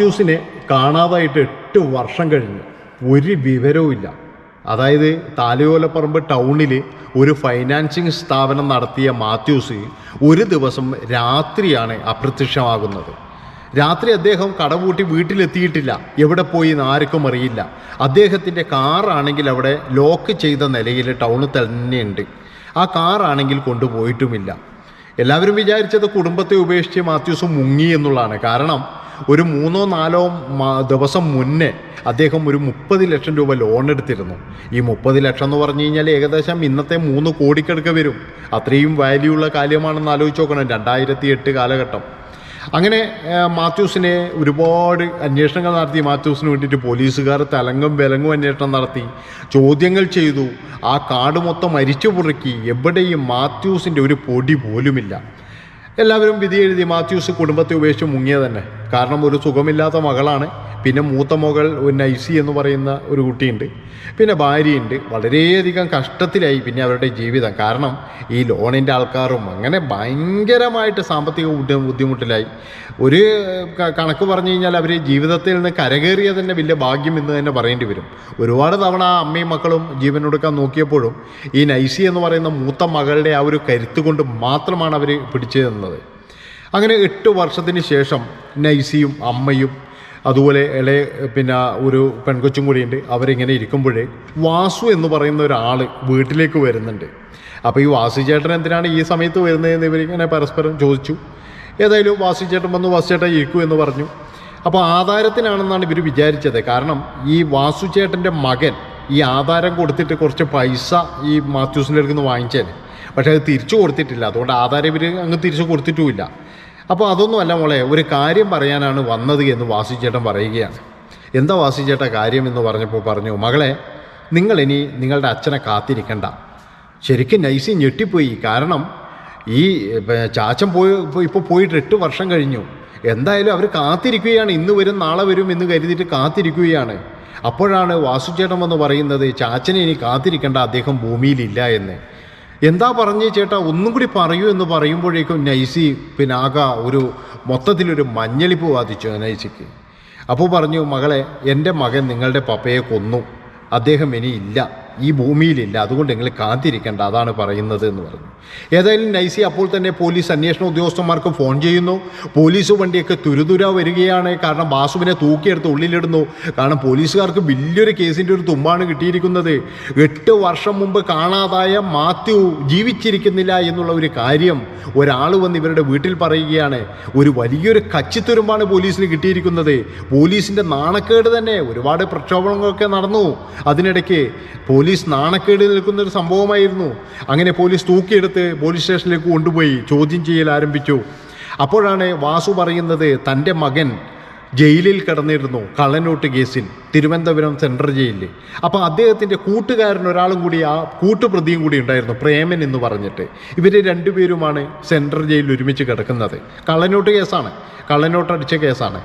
മാത്യൂസിനെ കാണാതായിട്ട് എട്ട് വർഷം കഴിഞ്ഞു. ഒരു വിവരവും ഇല്ല. അതായത് താലയോലപ്പറമ്പ് ടൗണിൽ ഒരു ഫൈനാൻസിങ് സ്ഥാപനം നടത്തിയ മാത്യൂസ് ഒരു ദിവസം രാത്രിയാണ് അപ്രത്യക്ഷമാകുന്നത്. രാത്രി അദ്ദേഹം കടപൂട്ടി വീട്ടിലെത്തിയിട്ടില്ല. എവിടെ പോയി എന്ന് ആർക്കും അറിയില്ല. അദ്ദേഹത്തിന്റെ കാറാണെങ്കിൽ അവിടെ ലോക്ക് ചെയ്ത നിലയിൽ ടൗണിൽ തന്നെയുണ്ട്. ആ കാറാണെങ്കിൽ കൊണ്ടുപോയിട്ടുമില്ല. എല്ലാവരും വിചാരിച്ചത് കുടുംബത്തെ ഉപേക്ഷിച്ച് മാത്യൂസ് മുങ്ങി എന്നുള്ളതാണ്. കാരണം ഒരു മൂന്നോ നാലോ ദിവസം മുന്നേ അദ്ദേഹം ഒരു മുപ്പത് ലക്ഷം രൂപ ലോൺ എടുത്തിരുന്നു. ഈ മുപ്പത് ലക്ഷം എന്ന് പറഞ്ഞു കഴിഞ്ഞാൽ ഏകദേശം ഇന്നത്തെ മൂന്ന് കോടിക്കടുക്ക വരും. അത്രയും വാല്യൂ ഉള്ള കാര്യമാണെന്ന് ആലോചിച്ച് നോക്കണം. രണ്ടായിരത്തി എട്ട് കാലഘട്ടം. അങ്ങനെ മാത്യൂസിനെ ഒരുപാട് അന്വേഷണങ്ങൾ നടത്തി. മാത്യൂസിന് വേണ്ടിയിട്ട് പോലീസുകാർ തലങ്ങും വിലങ്ങും അന്വേഷണം നടത്തി. ചോദ്യങ്ങൾ ചെയ്തു. ആ കാട് മൊത്തം അരിച്ചു പുറുക്കി. എവിടെയും മാത്യൂസിന്റെ ഒരു പൊടി പോലുമില്ല. എല്ലാവരും വിധി എഴുതി മാത്യൂസ് കുടുംബത്തെ ഉപേക്ഷിച്ച് മുങ്ങിയ തന്നെ കാരണം ഒരു സുഖമില്ലാത്ത മകളാണ്. പിന്നെ മൂത്ത മകൾ നൈസി എന്ന് പറയുന്ന ഒരു കുട്ടിയുണ്ട്. പിന്നെ ഭാര്യയുണ്ട്. വളരെയധികം കഷ്ടത്തിലായി പിന്നെ അവരുടെ ജീവിതം. കാരണം ഈ ലോണിന്റെ ആൾക്കാരും അങ്ങനെ ഭയങ്കരമായിട്ട് സാമ്പത്തിക ബുദ്ധിമുട്ടിലായി. ഒരു കണക്ക് പറഞ്ഞു കഴിഞ്ഞാൽ അവർ ജീവിതത്തിൽ നിന്ന് കരകയറിയ തന്നെ വലിയ ഭാഗ്യം എന്ന് തന്നെ പറയേണ്ടി വരും. ഒരുപാട് തവണ ആ അമ്മയും മക്കളും ജീവനൊടുക്കാൻ നോക്കിയപ്പോഴും ഈ നൈസി എന്ന് പറയുന്ന മൂത്ത മകളുടെ ആ ഒരു കരുത്ത് കൊണ്ട് മാത്രമാണ് അവർ പിടിച്ചു തന്നത് അങ്ങനെ എട്ട് വർഷത്തിന് ശേഷം നൈസിയും അമ്മയും അതുപോലെ ഇളയ പിന്നെ ഒരു പെൺകൊച്ചും കൂടിയുണ്ട്. അവരിങ്ങനെ ഇരിക്കുമ്പോഴേ വാസു എന്ന് പറയുന്ന ഒരാൾ വീട്ടിലേക്ക് വരുന്നുണ്ട്. അപ്പോൾ ഈ വാസു ചേട്ടൻ എന്തിനാണ് ഈ സമയത്ത് വരുന്നതെന്ന് ഇവരിങ്ങനെ പരസ്പരം ചോദിച്ചു. ഏതായാലും വാസു ചേട്ടൻ വന്ന് വാസു ചേട്ടൻ ഇരിക്കൂ എന്ന് പറഞ്ഞു. അപ്പോൾ ആധാരത്തിനാണെന്നാണ് ഇവർ വിചാരിച്ചത്. കാരണം ഈ വാസു ചേട്ടന്റെ മകൻ ഈ ആധാരം കൊടുത്തിട്ട് കുറച്ച് പൈസ ഈ മാത്യൂസിന്റെ അടുത്ത് നിന്ന് വാങ്ങിച്ചേനെ. പക്ഷേ അത് തിരിച്ചു കൊടുത്തിട്ടില്ല. അതുകൊണ്ട് ആധാരം ഇവർ അങ്ങ് തിരിച്ചു കൊടുത്തിട്ടുമില്ല. അപ്പോൾ അതൊന്നുമല്ല മോളെ ഒരു കാര്യം പറയാനാണ് വന്നത് എന്ന് വാസിച്ചേട്ടൻ പറയുകയാണ്. എന്താ വാസിച്ചേട്ട കാര്യം എന്ന് പറഞ്ഞപ്പോൾ പറഞ്ഞു മകളെ നിങ്ങൾ ഇനി നിങ്ങളുടെ അച്ഛനെ കാത്തിരിക്കണ്ട. ശരിക്കും നൈസി ഞെട്ടിപ്പോയി. കാരണം ഈ ചാച്ചൻ പോയി ഇപ്പോൾ പോയിട്ട് എട്ട് വർഷം കഴിഞ്ഞു. എന്തായാലും അവർ കാത്തിരിക്കുകയാണ്. ഇന്ന് വരും നാളെ വരും എന്ന് കരുതിയിട്ട് കാത്തിരിക്കുകയാണ്. അപ്പോഴാണ് വാസുചേട്ടൻ വന്ന് പറയുന്നത് ചാച്ചനെ ഇനി കാത്തിരിക്കേണ്ട അദ്ദേഹം ഭൂമിയിലില്ല എന്ന്. എന്താ പറഞ്ഞ ചേട്ടാ? ഒന്നും കൂടി പറയൂ എന്ന് പറയുമ്പോഴേക്കും നൈസി പിന്നെ ആകെ ഒരു മൊത്തത്തിലൊരു മഞ്ഞളിപ്പ് ബാധിച്ചു നൈസിക്ക്. അപ്പോൾ പറഞ്ഞു മകളെ എന്റെ മകൻ നിങ്ങളുടെ പപ്പയെ കൊന്നു. അദ്ദേഹം ഇനി ഇല്ല. ഈ ഭൂമിയിലില്ല. അതുകൊണ്ട് നിങ്ങൾ കാത്തിരിക്കേണ്ട. അതാണ് പറയുന്നത് എന്ന് പറഞ്ഞു. ഏതായാലും നൈസി അപ്പോൾ തന്നെ പോലീസ് അന്വേഷണ ഉദ്യോഗസ്ഥന്മാർക്ക് ഫോൺ ചെയ്യുന്നു. പോലീസ് വണ്ടിയൊക്കെ തുരുതുര വരികയാണ്. കാരണം ബാസുവിനെ തൂക്കിയെടുത്ത് ഉള്ളിലിടുന്നു. കാരണം പോലീസുകാർക്ക് വലിയൊരു കേസിന്റെ ഒരു തുമ്പാണ് കിട്ടിയിരിക്കുന്നത്. എട്ട് വർഷം മുമ്പ് കാണാതായ മാത്യു ജീവിച്ചിരിക്കുന്നില്ല എന്നുള്ള ഒരു കാര്യം ഒരാൾ വന്ന് ഇവരുടെ വീട്ടിൽ പറയുകയാണ്. ഒരു വലിയൊരു കച്ചിത്തുരുമ്പാണ് പോലീസിന് കിട്ടിയിരിക്കുന്നത്. പോലീസിന്റെ നാണക്കേട് തന്നെ. ഒരുപാട് പ്രക്ഷോഭങ്ങളൊക്കെ നടന്നു. അതിനിടയ്ക്ക് പോലീസ് നാണക്കേട് നിൽക്കുന്ന ഒരു സംഭവമായിരുന്നു. അങ്ങനെ പോലീസ് തൂക്കിയെടുത്ത് പോലീസ് സ്റ്റേഷനിലേക്ക് കൊണ്ടുപോയി. ചോദ്യം ചെയ്യൽ ആരംഭിച്ചു. അപ്പോഴാണ് വാസു പറയുന്നത് തന്റെ മകൻ ജയിലിൽ കിടന്നിരുന്നു. കള്ളനോട്ട് കേസിൽ. തിരുവനന്തപുരം സെൻട്രൽ ജയിലിൽ. അപ്പോൾ അദ്ദേഹത്തിന്റെ കൂട്ടുകാരൻ ഒരാളും കൂടി ആ കൂട്ടുപ്രതിയും കൂടി ഉണ്ടായിരുന്നു. പ്രേമൻ എന്ന് പറഞ്ഞിട്ട്. ഇവർ രണ്ടുപേരുമാണ് സെൻട്രൽ ജയിലിൽ ഒരുമിച്ച് കിടക്കുന്നത്. കള്ളനോട്ട് കേസാണ്. കള്ളനോട്ട് അടിച്ച കേസാണ്.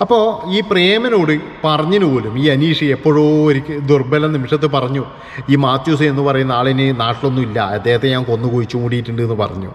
അപ്പോൾ ഈ പ്രേമനോട് പറഞ്ഞിന് പോലും ഈ അനീഷ് എപ്പോഴോ ഒരിക്കൽ ദുർബല നിമിഷത്ത് പറഞ്ഞു ഈ മാത്യൂസ് എന്ന് പറയുന്ന ആളിനെ നാട്ടിലൊന്നും ഇല്ല അദ്ദേഹത്തെ ഞാൻ കൊന്നു കുഴിച്ചു എന്ന് പറഞ്ഞു.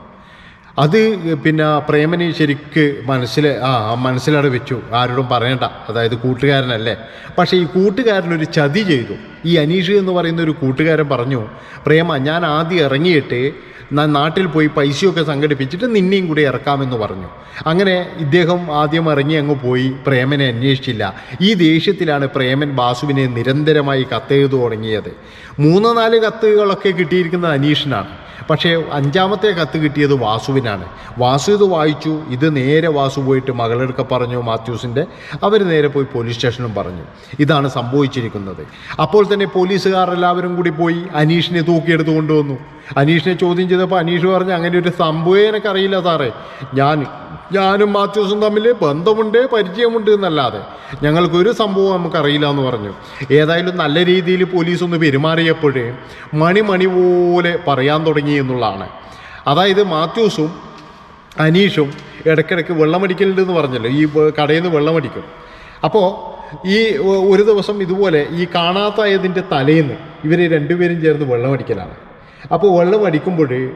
അത് പിന്നെ പ്രേമന് ശരിക്ക് മനസ്സിൽ ആ മനസ്സിലവിടെ വെച്ചു. ആരോടും പറയണ്ട. അതായത് കൂട്ടുകാരനല്ലേ. പക്ഷേ ഈ കൂട്ടുകാരനൊരു ചതി ചെയ്തു. ഈ അനീഷ് എന്ന് പറയുന്ന ഒരു കൂട്ടുകാരൻ പറഞ്ഞു പ്രേമ ഞാൻ ആദ്യം ഇറങ്ങിയിട്ട് നാട്ടിൽ പോയി പൈസയൊക്കെ സംഘടിപ്പിച്ചിട്ട് നിന്നെയും കൂടി ഇറക്കാമെന്ന് പറഞ്ഞു. അങ്ങനെ ഇദ്ദേഹം ആദ്യം ഇറങ്ങി അങ്ങ് പോയി പ്രേമനെ അന്വേഷിച്ചില്ല. ഈ ദേഷ്യത്തിലാണ് പ്രേമൻ ബാസുവിനെ നിരന്തരമായി കത്തെഴുതു തുടങ്ങിയത് മൂന്ന് നാല് കത്തുകളൊക്കെ കിട്ടിയിരിക്കുന്നത് അനീഷിനാണ്. പക്ഷേ അഞ്ചാമത്തെ കത്ത് കിട്ടിയത് വാസുവിനാണ്. വാസു ഇത് വായിച്ചു. ഇത് നേരെ വാസു പോയിട്ട് മകളെടുക്ക പറഞ്ഞു മാത്യൂസിന്റെ അവർ നേരെ പോയി പോലീസ് സ്റ്റേഷനും പറഞ്ഞു. ഇതാണ് സംഭവിച്ചിരിക്കുന്നത്. അപ്പോൾ തന്നെ പോലീസുകാർ എല്ലാവരും കൂടി പോയി അനീഷിനെ തൂക്കിയെടുത്ത് കൊണ്ടുവന്നു. അനീഷിനെ ചോദ്യം ചെയ്തപ്പോൾ അനീഷ് പറഞ്ഞു അങ്ങനെ ഒരു സംഭവം എനിക്കറിയില്ല സാറേ. ഞാൻ ഞാനും മാത്യൂസും തമ്മിൽ ബന്ധമുണ്ട് പരിചയമുണ്ട് എന്നല്ലാതെ. ഞങ്ങൾക്കൊരു സംഭവം നമുക്കറിയില്ല എന്ന് പറഞ്ഞു. ഏതായാലും നല്ല രീതിയിൽ പോലീസ് ഒന്ന് പെരുമാറിയപ്പോഴേ മണി മണി പോലെ പറയാൻ തുടങ്ങി എന്നുള്ളതാണ്. അതായത് മാത്യൂസും അനീഷും ഇടയ്ക്കിടയ്ക്ക് വെള്ളമടിക്കലുണ്ട് എന്ന് പറഞ്ഞല്ലോ ഈ കടയിൽ നിന്ന് വെള്ളമടിക്കും. അപ്പോൾ ഈ ഒരു ദിവസം ഇതുപോലെ ഈ കാണാത്തായതിന്റെ തലേന്ന് ഇവർ രണ്ടുപേരും ചേർന്ന് വെള്ളമടിക്കലാണ്. അപ്പോൾ വെള്ളമടിക്കുമ്പോൾ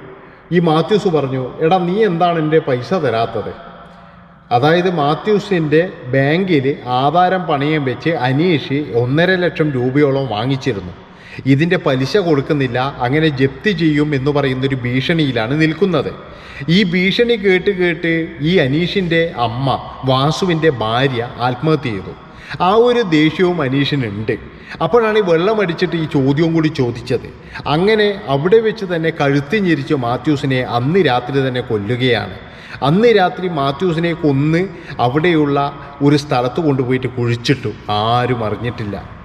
ഈ മാത്യൂസ് പറഞ്ഞു എടാ നീ എന്താണ് എന്റെ പൈസ തരാത്തത്? അതായത് മാത്യൂസിന്റെ ബാങ്കിൽ ആധാരം പണയം വെച്ച് അനീഷ് ഒന്നര ലക്ഷം രൂപയോളം വാങ്ങിച്ചിരുന്നു. ഇതിന്റെ പലിശ കൊടുക്കുന്നില്ല അങ്ങനെ ജപ്തി ചെയ്യും എന്ന് പറയുന്നൊരു ഭീഷണിയിലാണ് നിൽക്കുന്നത്. ഈ ഭീഷണി കേട്ട് കേട്ട് ഈ അനീഷിന്റെ അമ്മ വാസുവിന്റെ ഭാര്യ ആത്മഹത്യ ചെയ്തു. ആ ഒരു ദേഷ്യവും അനീഷിനുണ്ട്. അപ്പോഴാണ് ഈ വെള്ളമടിച്ചിട്ട് ഈ ചോദ്യവും കൂടി ചോദിച്ചത്. അങ്ങനെ അവിടെ വെച്ച് തന്നെ കഴുത്തി ഞെരിച്ച് മാത്യൂസിനെ അന്ന് രാത്രി തന്നെ കൊല്ലുകയാണ്. അന്ന് രാത്രി മാത്യൂസിനെ കൊന്ന് അവിടെയുള്ള ഒരു സ്ഥലത്ത് കൊണ്ടുപോയിട്ട് കുഴിച്ചിട്ടു. ആരും അറിഞ്ഞിട്ടില്ല.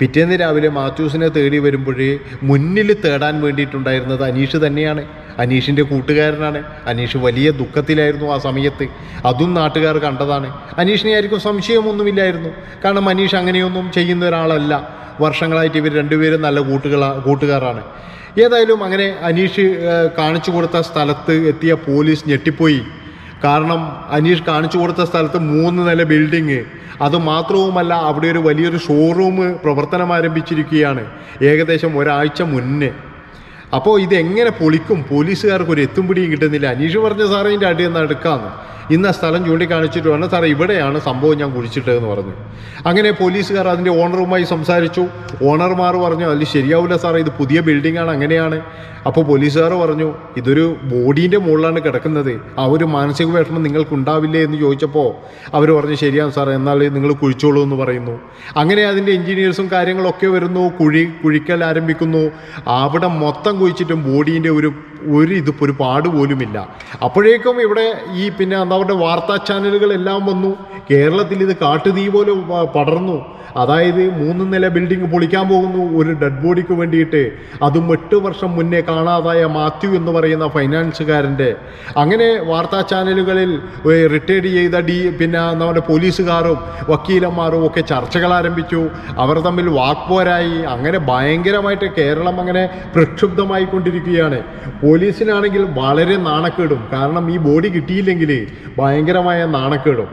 പിറ്റേന്ന് രാവിലെ മാത്യൂസിനെ തേടി വരുമ്പോഴേ മുന്നിൽ തേടാൻ വേണ്ടിയിട്ടുണ്ടായിരുന്നത് അനീഷ് തന്നെയാണ്. അനീഷിന്റെ കൂട്ടുകാരനാണ്. അനീഷ് വലിയ ദുഃഖത്തിലായിരുന്നു ആ സമയത്ത്. അതും നാട്ടുകാർ കണ്ടതാണ്. അനീഷിനെ ആയിരിക്കും സംശയമൊന്നുമില്ലായിരുന്നു. കാരണം അനീഷ് അങ്ങനെയൊന്നും ചെയ്യുന്ന ഒരാളല്ല. വർഷങ്ങളായിട്ട് ഇവർ രണ്ടുപേരും നല്ല കൂട്ടുകളാ കൂട്ടുകാരാണ്. ഏതായാലും അങ്ങനെ അനീഷ് കാണിച്ചു കൊടുത്ത സ്ഥലത്ത് എത്തിയ പോലീസ് ഞെട്ടിപ്പോയി. കാരണം അനീഷ് കാണിച്ചു കൊടുത്ത സ്ഥലത്ത് മൂന്ന് നില ബിൽഡിങ്. അത് മാത്രവുമല്ല അവിടെ ഒരു വലിയൊരു ഷോറൂം പ്രവർത്തനം ആരംഭിച്ചിരിക്കുകയാണ് ഏകദേശം ഒരാഴ്ച മുന്നേ. അപ്പോൾ ഇതെങ്ങനെ പൊളിക്കും? പോലീസുകാർക്ക് ഒരു എത്തും പിടിയും കിട്ടുന്നില്ല. അനീഷ് പറഞ്ഞ സാറേ ഇതിന്റെ അടി എന്ന് എടുക്കാമെന്ന് ഇന്ന് സ്ഥലം ചൂണ്ടിക്കാണിച്ചിട്ട് പറഞ്ഞു സാറേ ഇവിടെയാണ് സംഭവം ഞാൻ കുഴിച്ചിട്ടതെന്ന് പറഞ്ഞു അങ്ങനെ പോലീസുകാർ അതിന്റെ ഓണറുമായി സംസാരിച്ചു. ഓണർമാർ പറഞ്ഞു അതിൽ ശരിയാവില്ല സാറേ ഇത് പുതിയ ബിൽഡിംഗ് ആണ് അങ്ങനെയാണ്. അപ്പോൾ പോലീസുകാർ പറഞ്ഞു ഇതൊരു ബോഡീന്റെ മുകളിലാണ് കിടക്കുന്നത്. ആ ഒരു മാനസിക വിഷമം നിങ്ങൾക്ക് ഉണ്ടാവില്ലേ എന്ന് ചോദിച്ചപ്പോൾ അവർ പറഞ്ഞു ശരിയാണ് സാറേ എന്നാൽ നിങ്ങൾ കുഴിച്ചോളൂ എന്ന് പറയുന്നു. അങ്ങനെ അതിന്റെ എൻജിനീയേഴ്സും കാര്യങ്ങളൊക്കെ വരുന്നു. കുഴി കുഴിക്കൽ ആരംഭിക്കുന്നു. അവിടെ മൊത്തം കുഴിച്ചിട്ടും ബോഡീന്റെ ഒരു ഒരു ഇത് ഒരു പാട് പോലുമില്ല. അപ്പോഴേക്കും ഇവിടെ ഈ പിന്നെ എന്താ പറയുക വാർത്താ ചാനലുകളെല്ലാം വന്നു. കേരളത്തിൽ ഇത് കാട്ടുതീ പോലെ പടർന്നു. അതായത് മൂന്ന് നില ബിൽഡിംഗ് പൊളിക്കാൻ പോകുന്നു ഒരു ഡെഡ് ബോഡിക്ക് വേണ്ടിയിട്ട്. അതും എട്ട് വർഷം മുന്നേ കാണാതായ മാത്യു എന്ന് പറയുന്ന ഫൈനാൻസുകാരന്റെ. അങ്ങനെ വാർത്താ ചാനലുകളിൽ റിട്ടയർഡ് ചെയ്ത ഡി പിന്നെ നമ്മുടെ പോലീസുകാരും വക്കീലന്മാരും ഒക്കെ ചർച്ചകൾ ആരംഭിച്ചു. അവർ തമ്മിൽ വാക്പോരായി. അങ്ങനെ ഭയങ്കരമായിട്ട് കേരളം അങ്ങനെ പ്രക്ഷുബ്ധമായിക്കൊണ്ടിരിക്കുകയാണ്. പോലീസിനാണെങ്കിൽ വളരെ നാണക്കേടും. കാരണം ഈ ബോഡി കിട്ടിയില്ലെങ്കിൽ ഭയങ്കരമായ നാണക്കേടും.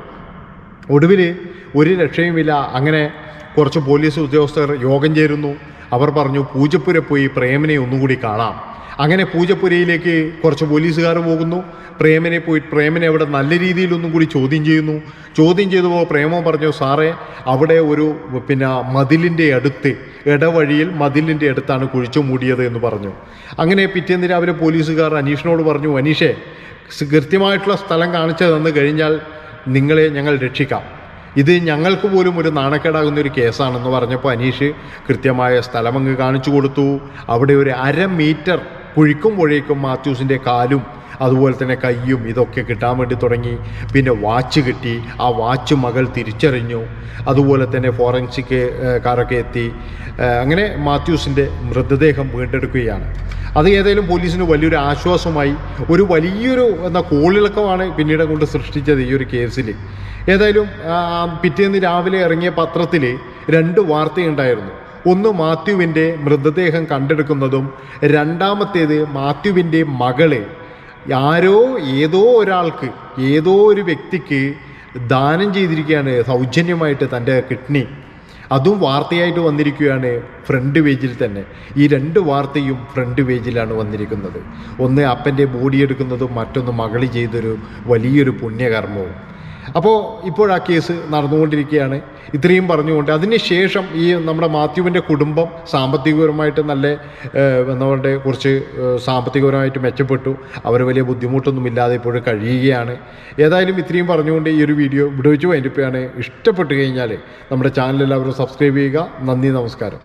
ഒടുവിൽ ഒരു രക്ഷയുമില്ല. അങ്ങനെ കുറച്ച് പോലീസ് ഉദ്യോഗസ്ഥർ യോഗം ചേരുന്നു. അവർ പറഞ്ഞു പൂജപ്പുര പോയി പ്രേമനെ ഒന്നുകൂടി കാണാം. അങ്ങനെ പൂജപ്പുരയിലേക്ക് കുറച്ച് പോലീസുകാർ പോകുന്നു. പ്രേമനെ പോയി പ്രേമനെ അവിടെ നല്ല രീതിയിലൊന്നും കൂടി ചോദ്യം ചെയ്യുന്നു. ചോദ്യം ചെയ്തപ്പോൾ പ്രേമോ പറഞ്ഞു സാറേ അവിടെ ഒരു പിന്നെ മതിലിന്റെ അടുത്ത് ഇടവഴിയിൽ മതിലിന്റെ അടുത്താണ് കുഴിച്ചു മൂടിയത് എന്ന് പറഞ്ഞു. അങ്ങനെ പിറ്റേന്ന് രാവിലെ പോലീസുകാർ അനീഷിനോട് പറഞ്ഞു അനീഷേ കൃത്യമായിട്ടുള്ള സ്ഥലം കാണിച്ചു തന്നു കഴിഞ്ഞാൽ നിങ്ങളെ ഞങ്ങൾ രക്ഷിക്കാം. ഇത് ഞങ്ങൾക്ക് പോലും ഒരു നാണക്കേടാകുന്ന ഒരു കേസാണെന്ന് പറഞ്ഞപ്പോൾ അനീഷ് കൃത്യമായ സ്ഥലം സ്ഥലമങ്ങ് കാണിച്ചു കൊടുത്തു. അവിടെ ഒരു അര മീറ്റർ കുഴിക്കും പുഴയ്ക്കും മാത്യൂസിന്റെ കാലും അതുപോലെ തന്നെ കയ്യും ഇതൊക്കെ കിട്ടാൻ വേണ്ടി തുടങ്ങി. പിന്നെ വാച്ച് കിട്ടി. ആ വാച്ച് മകൾ തിരിച്ചറിഞ്ഞു. അതുപോലെ തന്നെ ഫോറൻസിക് കാരൊക്കെ എത്തി. അങ്ങനെ മാത്യൂസിന്റെ മൃതദേഹം വീണ്ടെടുക്കുകയാണ്. അത് ഏതായാലും പോലീസിന് വലിയൊരു ആശ്വാസമായി. ഒരു വലിയൊരു എന്താ കോളിളക്കമാണ് പിന്നീട് കൊണ്ട് സൃഷ്ടിച്ചത് ഈ ഒരു കേസിൽ ഏതായാലും പിറ്റേന്ന് രാവിലെ ഇറങ്ങിയ പത്രത്തിൽ രണ്ട് വാർത്തയുണ്ടായിരുന്നു. ഒന്ന് മാത്യുവിന്റെ മൃതദേഹം കണ്ടെടുക്കുന്നതും രണ്ടാമത്തേത് മാത്യുവിന്റെ മകളെ. ആരോ ഏതോ ഒരാൾക്ക് ഏതോ ഒരു വ്യക്തിക്ക് ദാനം ചെയ്തിരിക്കുകയാണ് സൗജന്യമായിട്ട് തന്റെ കിഡ്നി. അതും വാർത്തയായിട്ട് വന്നിരിക്കുകയാണ് ഫ്രണ്ട് പേജിൽ തന്നെ. ഈ രണ്ട് വാർത്തയും ഫ്രണ്ട് പേജിലാണ് വന്നിരിക്കുന്നത്. ഒന്ന് അപ്പന്റെ ബോഡി എടുക്കുന്നതും മറ്റൊന്ന് മകളി ചെയ്തൊരു വലിയൊരു പുണ്യകർമ്മവും. അപ്പോൾ ഇപ്പോൾ ആ കേസ് നടന്നുകൊണ്ടിരിക്കുകയാണ്. ഇത്രയും പറഞ്ഞുകൊണ്ട് അതിനുശേഷം ഈ നമ്മുടെ മാത്യുവിന്റെ കുടുംബം സാമ്പത്തികപരമായിട്ട് നല്ല എന്നവരുടെ കുറച്ച് സാമ്പത്തികപരമായിട്ട് മെച്ചപ്പെട്ടു. അവർ വലിയ ബുദ്ധിമുട്ടൊന്നും ഇല്ലാതെ ഇപ്പോഴും കഴിയുകയാണ്. ഏതായാലും ഇത്രയും പറഞ്ഞുകൊണ്ട് ഈ ഒരു വീഡിയോ ഇവിടെ വെച്ച് ഇഷ്ടപ്പെട്ട് കഴിഞ്ഞാൽ നമ്മുടെ ചാനൽ എല്ലാവരും സബ്സ്ക്രൈബ് ചെയ്യുക. നന്ദി നമസ്കാരം.